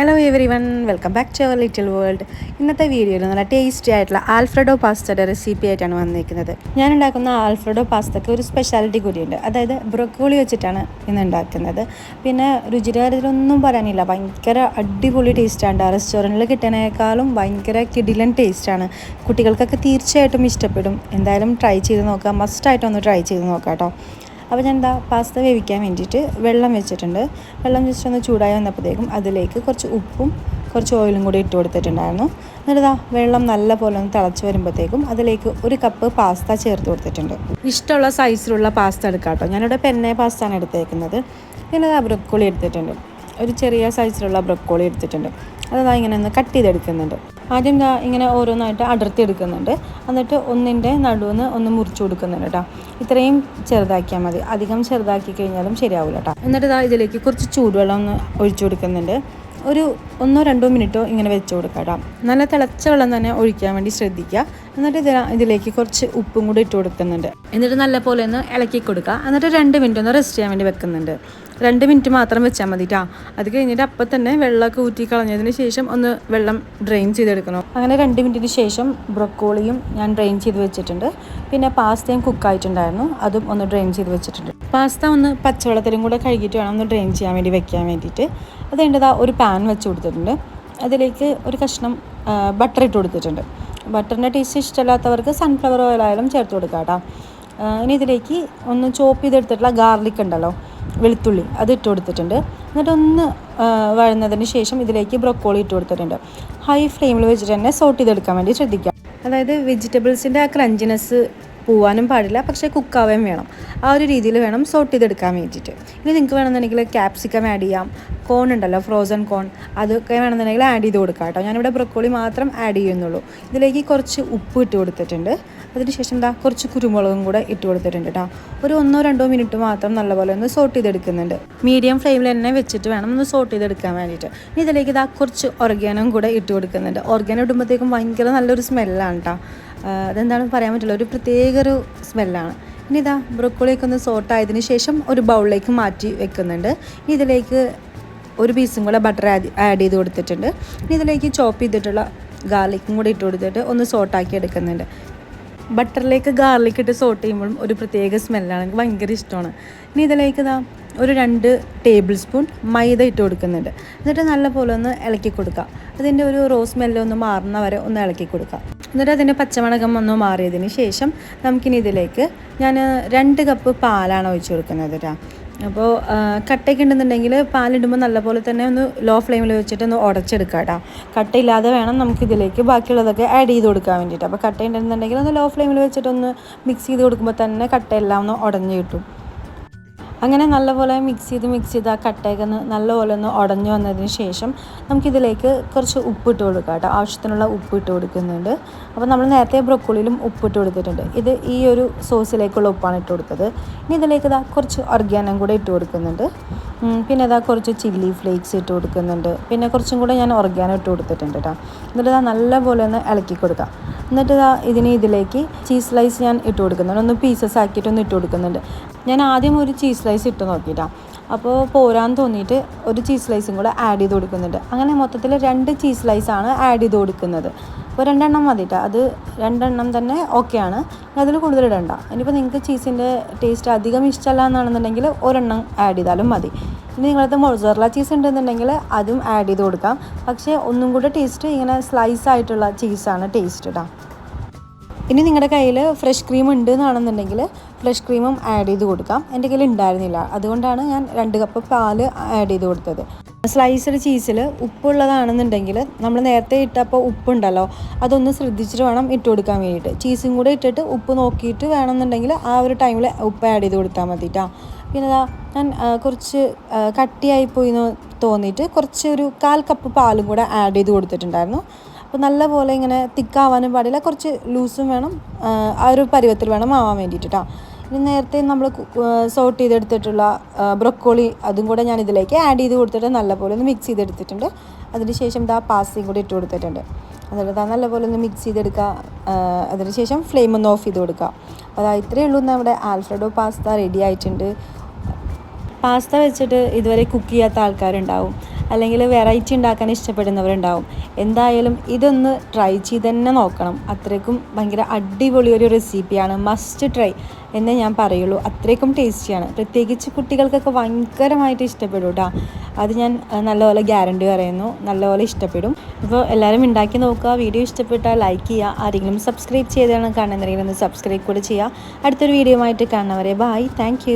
Hello everyone welcome back to our little world ഇന്നത്തെ വീഡിയോയിൽ നല്ല ടേസ്റ്റി ആയിട്ടുള്ള ആൽഫ്രഡോ പാസ്തയുടെ റെസിപ്പി ആയിട്ടാണ് വന്നിരിക്കുന്നത്. ഞാൻ ഉണ്ടാക്കുന്ന ആൽഫ്രഡോ പാസ്തയ്ക്ക് ഒരു സ്പെഷ്യാലിറ്റി കൂടിയുണ്ട്. അതായത് ബ്രൊക്കോളി വെച്ചിട്ടാണ് ഇന്ന് ഉണ്ടാക്കുന്നത്. പിന്നെ രുചികാര്യത്തിലൊന്നും പറയാനില്ല. ഭയങ്കര അടിപൊളി ടേസ്റ്റാണ് റെസ്റ്റോറന്റിൽ കിട്ടുന്നതിനേക്കാളും ഭയങ്കര കിടിലൻ ടേസ്റ്റാണ് കുട്ടികൾക്കൊക്കെ തീർച്ചയായിട്ടും ഇഷ്ടപ്പെടും. എന്തായാലും ട്രൈ ചെയ്ത് നോക്കാം മസ്റ്റായിട്ടൊന്ന് ട്രൈ ചെയ്ത് നോക്കാം കേട്ടോ. അപ്പോൾ ഞാൻ എന്താ പാസ്ത വേവിക്കാൻ വേണ്ടിയിട്ട് വെള്ളം വെച്ചിട്ടുണ്ട്. വെള്ളം ജസ്റ്റ് ഒന്ന് ചൂടായി വന്നപ്പോഴത്തേക്കും അതിലേക്ക് കുറച്ച് ഉപ്പും കുറച്ച് ഓയിലും കൂടി ഇട്ട് കൊടുത്തിട്ടുണ്ടായിരുന്നു. എന്നിട്ട് വെള്ളം നല്ല പോലെ ഒന്ന് തിളച്ച് വരുമ്പോഴത്തേക്കും അതിലേക്ക് ഒരു കപ്പ് പാസ്ത ചേർത്ത് കൊടുത്തിട്ടുണ്ട്. ഇഷ്ടമുള്ള സൈസിലുള്ള പാസ്ത എടുക്കാം കേട്ടോ. ഞാനിവിടെ പെന്നെ പാസ്തയാണ് എടുത്തേക്കുന്നത്. പിന്നെ ബ്രൊക്കോളി എടുത്തിട്ടുണ്ട്. ഒരു ചെറിയ സൈസിലുള്ള ബ്രൊക്കോളി എടുത്തിട്ടുണ്ട്. അതാ ഇങ്ങനെ ഒന്ന് കട്ട് ചെയ്തെടുക്കുന്നുണ്ട്. ആദ്യം ദാ ഇങ്ങനെ ഓരോന്നായിട്ട് അടർത്തി എടുക്കുന്നുണ്ട്. എന്നിട്ട് ഒന്നിന്റെ നടുവെന്ന് ഒന്ന് മുറിച്ചു കൊടുക്കുന്നുണ്ട് കേട്ടോ ഇത്രയും ചെറുതാക്കിയാൽ മതി. അധികം ചെറുതാക്കി കഴിഞ്ഞാലും ശരിയാവില്ല കേട്ടോ എന്നിട്ട് ഇതാ ഇതിലേക്ക് കുറച്ച് ചൂടുവെള്ളം ഒന്ന് ഒഴിച്ചു കൊടുക്കുന്നുണ്ട്. ഒരു ഒന്നോ രണ്ടോ മിനിറ്റോ ഇങ്ങനെ വെച്ച് കൊടുക്കാം നല്ല തിളച്ച വെള്ളം തന്നെ ഒഴിക്കാൻ വേണ്ടി ശ്രദ്ധിക്കുക. എന്നിട്ട് ഇതില ഇതിലേക്ക് കുറച്ച് ഉപ്പും കൂടി ഇട്ട് കൊടുക്കുന്നുണ്ട്. എന്നിട്ട് നല്ല പോലെ ഒന്ന് ഇളക്കി കൊടുക്കുക. എന്നിട്ട് രണ്ട് മിനിറ്റ് ഒന്ന് റെസ്റ്റ് ചെയ്യാൻ വേണ്ടി വെക്കുന്നുണ്ട്. രണ്ട് മിനിറ്റ് മാത്രം വെച്ചാൽ മതി കേട്ടോ അത് കഴിഞ്ഞിട്ട് അപ്പം തന്നെ വെള്ളമൊക്കെ ഊറ്റി കളഞ്ഞതിന് ശേഷം ഒന്ന് വെള്ളം ഡ്രെയിൻ ചെയ്തെടുക്കണം. അങ്ങനെ രണ്ട് മിനിറ്റിന് ശേഷം ബ്രൊക്കോളിയും ഞാൻ ഡ്രെയിൻ ചെയ്ത് വെച്ചിട്ടുണ്ട്. പിന്നെ പാസ്തയും കുക്കായിട്ടുണ്ടായിരുന്നു. അതും ഒന്ന് ഡ്രെയിൻ ചെയ്ത് വെച്ചിട്ടുണ്ട്. പാസ്ത ഒന്ന് പച്ചവെള്ളത്തിലും കൂടെ കഴുകിയിട്ട് വേണം ഒന്ന് ഡ്രെയിൻ ചെയ്യാൻ വേണ്ടി വെക്കാൻ വേണ്ടിയിട്ട്. അത് കഴിഞ്ഞിട്ട് ഒരു പാൻ വെച്ച് കൊടുത്തിട്ടുണ്ട്. അതിലേക്ക് ഒരു കഷ്ണം ബട്ടർ ഇട്ട് കൊടുത്തിട്ടുണ്ട്. ബട്ടറിന്റെ ടേസ്റ്റ് ഇഷ്ടമല്ലാത്തവർക്ക് സൺഫ്ലവർ ഓയിലായാലും ചേർത്ത് കൊടുക്കാം കേട്ടോ ഇനി ഇതിലേക്ക് ഒന്ന് ചോപ്പ് ചെയ്തെടുത്തിട്ടുള്ള ഗാർലിക് ഉണ്ടല്ലോ. വെളുത്തുള്ളി അത് ഇട്ട് കൊടുത്തിട്ടുണ്ട്. എന്നിട്ടൊന്ന് വഴുന്നതിന് ശേഷം ഇതിലേക്ക് ബ്രൊക്കോളി ഇട്ട് കൊടുത്തിട്ടുണ്ട്. ഹൈ ഫ്ലെയിമിൽ വെച്ചിട്ട് തന്നെ സോട്ട് ചെയ്തെടുക്കാൻ വേണ്ടി ശ്രദ്ധിക്കാം. അതായത് വെജിറ്റബിൾസിന്റെ ആ ക്രഞ്ചിനെസ് പോവാനും പാടില്ല പക്ഷേ കുക്കാവുകയും വേണം. ആ ഒരു രീതിയിൽ വേണം സോട്ട് ചെയ്തെടുക്കാൻ വേണ്ടിയിട്ട്. ഇനി നിങ്ങൾക്ക് വേണമെന്നുണ്ടെങ്കിൽ ക്യാപ്സിക്കം ആഡ് ചെയ്യാം. കോൺ ഉണ്ടല്ലോ ഫ്രോസൺ കോൺ അതൊക്കെ വേണമെന്നുണ്ടെങ്കിൽ ആഡ് ചെയ്ത് കൊടുക്കാം കേട്ടോ. ഞാനിവിടെ ബ്രക്കോളി മാത്രം ആഡ് ചെയ്യുന്നുള്ളൂ. ഇതിലേക്ക് കുറച്ച് ഉപ്പ് ഇട്ട് കൊടുത്തിട്ടുണ്ട്. അതിനുശേഷം എന്താ കുറച്ച് കുരുമുളകും കൂടെ ഇട്ട് കൊടുത്തിട്ടുണ്ട് കേട്ടോ. ഒരു ഒന്നോ രണ്ടോ മിനിറ്റ് മാത്രം നല്ലപോലെ ഒന്ന് സോട്ട് ചെയ്തെടുക്കുന്നുണ്ട്. മീഡിയം ഫ്ലെയിമിൽ തന്നെ വെച്ചിട്ട് വേണം ഒന്ന് സോട്ട് ചെയ്തെടുക്കാൻ വേണ്ടിയിട്ട്. ഇനി ഇതിലേക്ക് ഇതാ കുറച്ച് ഓർഗാനും കൂടെ ഇട്ട് കൊടുക്കുന്നുണ്ട്. ഓർഗാനം ഇടുമ്പോഴത്തേക്കും ഭയങ്കര നല്ലൊരു സ്മെല്ലാണ് കേട്ടോ അതെന്താണെന്ന് പറയാൻ പറ്റില്ല. ഒരു പ്രത്യേക ഒരു സ്മെല്ലാണ്. ഇനി ഇതാ ബ്രൊക്കോളിയൊക്കെ ഒന്ന് സോട്ടായതിന് ശേഷം ഒരു ബൗളിലേക്ക് മാറ്റി വെക്കുന്നുണ്ട്. ഇനി ഇതിലേക്ക് ഒരു പീസും കൂടെ ബട്ടർ ആഡ് ചെയ്ത് കൊടുത്തിട്ടുണ്ട്. ഇനി ഇതിലേക്ക് ചോപ്പ് ചെയ്തിട്ടുള്ള ഗാർലിക്കും കൂടി ഇട്ട് കൊടുത്തിട്ട് ഒന്ന് സോട്ടാക്കി എടുക്കുന്നുണ്ട്. ബട്ടറിലേക്ക് ഗാർലിക് ഇട്ട് സോട്ട് ചെയ്യുമ്പോഴും ഒരു പ്രത്യേക സ്മെല്ലാണ്. എനിക്ക് ഭയങ്കര ഇഷ്ടമാണ്. ഇനി ഇതിലേക്ക് ഇതാ ഒരു രണ്ട് ടേബിൾ സ്പൂൺ മൈദ ഇട്ട് കൊടുക്കുന്നുണ്ട്. എന്നിട്ട് നല്ല പോലെ ഒന്ന് ഇളക്കി കൊടുക്കുക. അതിന്റെ ഒരു റോസ് സ്മെല്ലൊന്ന് മാറുന്ന വരെ ഒന്ന് ഇളക്കി കൊടുക്കുക. എന്നിട്ട് അതിന്റെ പച്ചമുളകം ഒന്ന് മാറിയതിന് ശേഷം നമുക്കിനി ഇതിലേക്ക് ഞാൻ രണ്ട് കപ്പ് പാലാണ് ഒഴിച്ച് കൊടുക്കുന്നത് കേട്ടോ അപ്പോൾ കട്ടയൊക്കെ ഉണ്ടെന്നുണ്ടെങ്കിൽ പാലിടുമ്പോൾ നല്ലപോലെ തന്നെ ഒന്ന് ലോ ഫ്ലെയിമിൽ വെച്ചിട്ട് ഒന്ന് ഉടച്ചെടുക്കുക കേട്ടോ കട്ടയില്ലാതെ വേണം നമുക്ക് ഇതിലേക്ക് ബാക്കിയുള്ളതൊക്കെ ആഡ് ചെയ്ത് കൊടുക്കാൻ വേണ്ടിയിട്ട്. അപ്പോൾ കട്ട ഉണ്ടെന്നുണ്ടെങ്കിൽ ഒന്ന് ലോ ഫ്ലെയിമിൽ വെച്ചിട്ടൊന്ന് മിക്സ് ചെയ്ത് കൊടുക്കുമ്പോൾ തന്നെ കട്ടയെല്ലാം ഒന്ന് ഉടഞ്ഞ് കിട്ടും. അങ്ങനെ നല്ലപോലെ മിക്സ് ചെയ്ത് മിക്സ് ചെയ്ത് ആ കട്ടയൊക്കെ ഒന്ന് നല്ലപോലെ ഒന്ന് ഉടഞ്ഞു വന്നതിന് ശേഷം നമുക്കിതിലേക്ക് കുറച്ച് ഉപ്പിട്ട് കൊടുക്കാം കേട്ടോ. ആവശ്യത്തിനുള്ള ഉപ്പ് ഇട്ട് കൊടുക്കുന്നുണ്ട്. അപ്പോൾ നമ്മൾ നേരത്തെ ബ്രൊക്കോളിയിലും ഉപ്പിട്ട് കൊടുത്തിട്ടുണ്ട്. ഇത് ഈ ഒരു സോസിലേക്കുള്ള ഉപ്പാണ് ഇട്ട് കൊടുത്തത്. ഇനി ഇതിലേക്ക് ഇതാ കുറച്ച് ഒർഗാനം കൂടെ ഇട്ട് കൊടുക്കുന്നുണ്ട്. പിന്നെ ഇതാ കുറച്ച് ചില്ലി ഫ്ലേക്സ് ഇട്ട് കൊടുക്കുന്നുണ്ട്. പിന്നെ കുറച്ചും കൂടെ ഞാൻ ഓർഗാനോ ഇട്ട് കൊടുത്തിട്ടുണ്ട് കേട്ടോ. എന്നിട്ട് ഇതാ നല്ലപോലെ ഒന്ന് ഇളക്കി കൊടുക്കാം. എന്നിട്ട് ഇതാ ഇതിന് ഇതിലേക്ക് ചീസ് സ്ലൈസ് ഞാൻ ഇട്ട് കൊടുക്കുന്നുണ്ട്. ഒന്ന് പീസസ് ആക്കിയിട്ടൊന്ന് ഇട്ട് കൊടുക്കുന്നുണ്ട്. ഞാൻ ആദ്യം ഒരു ചീസ് സ്ലൈസ് ഇട്ട് നോക്കിയിട്ടാണ് അപ്പോൾ പോരാന്ന് തോന്നിയിട്ട് ഒരു ചീസ് സ്ലൈസും കൂടെ ആഡ് ചെയ്ത് കൊടുക്കുന്നുണ്ട്. അങ്ങനെ മൊത്തത്തിൽ രണ്ട് ചീസ് സ്ലൈസാണ് ആഡ് ചെയ്ത് കൊടുക്കുന്നത്. അപ്പോൾ രണ്ടെണ്ണം മതിട്ടോ? അത് രണ്ടെണ്ണം തന്നെ ഓക്കെയാണ് അതിൽ കൂടുതൽ ഇടണ്ട. ഇനിയിപ്പോൾ നിങ്ങൾക്ക് ചീസിന്റെ ടേസ്റ്റ് അധികം ഇഷ്ടമല്ല എന്നാണെന്നുണ്ടെങ്കിൽ ഒരെണ്ണം ആഡ് ചെയ്താലും മതി. ഇനി നിങ്ങളത് മൊസറല ചീസ് ഉണ്ടെന്നുണ്ടെങ്കിൽ അതും ആഡ് ചെയ്ത് കൊടുക്കാം. പക്ഷേ ഒന്നും കൂടെ ടേസ്റ്റ് ഇങ്ങനെ സ്ലൈസ് ആയിട്ടുള്ള ചീസാണ് ടേസ്റ്റ് കേട്ടോ ഇനി നിങ്ങളുടെ കയ്യിൽ ഫ്രഷ് ക്രീം ഉണ്ട് എന്നാണെന്നുണ്ടെങ്കിൽ ഫ്രഷ് ക്രീമും ആഡ് ചെയ്ത് കൊടുക്കാം. എന്റെ കയ്യിൽ ഉണ്ടായിരുന്നില്ല അതുകൊണ്ടാണ് ഞാൻ രണ്ട് കപ്പ് പാൽ ആഡ് ചെയ്ത് കൊടുത്തത്. സ്ലൈസ്ഡ് ചീസിൽ ഉപ്പുള്ളതാണെന്നുണ്ടെങ്കിൽ നമ്മൾ നേരത്തെ ഇട്ടപ്പോൾ ഉപ്പുണ്ടല്ലോ അതൊന്ന് ശ്രദ്ധിച്ചിട്ട് വേണം ഇട്ട് കൊടുക്കാൻ വേണ്ടിയിട്ട്. ചീസും കൂടെ ഇട്ടിട്ട് ഉപ്പ് നോക്കിയിട്ട് വേണമെന്നുണ്ടെങ്കിൽ ആ ഒരു ടൈമിൽ ഉപ്പ് ആഡ് ചെയ്ത് കൊടുത്താൽ മതിട്ടാ പിന്നെ ഞാൻ കുറച്ച് കട്ടിയായിപ്പോയി എന്ന് തോന്നിയിട്ട് കുറച്ച് ഒരു കാൽ കപ്പ് പാലും കൂടെ ആഡ് ചെയ്ത് കൊടുത്തിട്ടുണ്ടായിരുന്നു. അപ്പോൾ നല്ലപോലെ ഇങ്ങനെ തിക്കാവാനും പാടില്ല. കുറച്ച് ലൂസും വേണം. ആ ഒരു പരുവത്തിൽ വേണം ആവാൻ വേണ്ടിയിട്ട് ഇനി നേരത്തെ നമ്മൾ സോട്ട് ചെയ്തെടുത്തിട്ടുള്ള ബ്രൊക്കോളി അതും കൂടെ ഞാൻ ഇതിലേക്ക് ആഡ് ചെയ്ത് കൊടുത്തിട്ട് നല്ലപോലെ ഒന്ന് മിക്സ് ചെയ്തെടുത്തിട്ടുണ്ട്. അതിന് ശേഷം ഇതാ പാസിയും കൂടി ഇട്ട് കൊടുത്തിട്ടുണ്ട്. എന്നിട്ട് നല്ലപോലെ ഒന്ന് മിക്സ് ചെയ്തെടുക്കുക അതിന് ശേഷം ഫ്ലെയിം ഒന്ന് ഓഫ് ചെയ്ത് കൊടുക്കുക അപ്പോൾ അതാ ഇത്രയേ ഉള്ളൂ. നമ്മുടെ ആൽഫ്രഡോ പാസ്ത റെഡി ആയിട്ടുണ്ട്. പാസ്ത വെച്ചിട്ട് ഇതുവരെ കുക്ക് ചെയ്യാത്ത ആൾക്കാരുണ്ടാവും. അല്ലെങ്കിൽ വെറൈറ്റി ഉണ്ടാക്കാൻ ഇഷ്ടപ്പെടുന്നവരുണ്ടാവും. എന്തായാലും ഇതൊന്ന് ട്രൈ ചെയ്ത് തന്നെ നോക്കണം. അത്രയ്ക്കും ഭയങ്കര അടിപൊളി ഒരു റെസിപ്പിയാണ് മസ്റ്റ് ട്രൈ എന്നേ ഞാൻ പറയുള്ളൂ. അത്രയ്ക്കും ടേസ്റ്റിയാണ് പ്രത്യേകിച്ച് കുട്ടികൾക്കൊക്കെ ഭയങ്കരമായിട്ട് ഇഷ്ടപ്പെടും കേട്ടോ അത് ഞാൻ നല്ലപോലെ ഗ്യാരണ്ടി പറയുന്നു. നല്ലപോലെ ഇഷ്ടപ്പെടും. അപ്പോൾ എല്ലാവരും ഉണ്ടാക്കി നോക്കുക. വീഡിയോ ഇഷ്ടപ്പെട്ടാൽ ലൈക്ക് ചെയ്യുക. ആരെങ്കിലും സബ്സ്ക്രൈബ് ചെയ്താണ് കാണുന്നുണ്ടെങ്കിൽ ഒന്ന് സബ്സ്ക്രൈബ് കൂടെ ചെയ്യുക. അടുത്തൊരു വീഡിയോ ആയിട്ട് കാണുന്നവരെ ബായ് താങ്ക്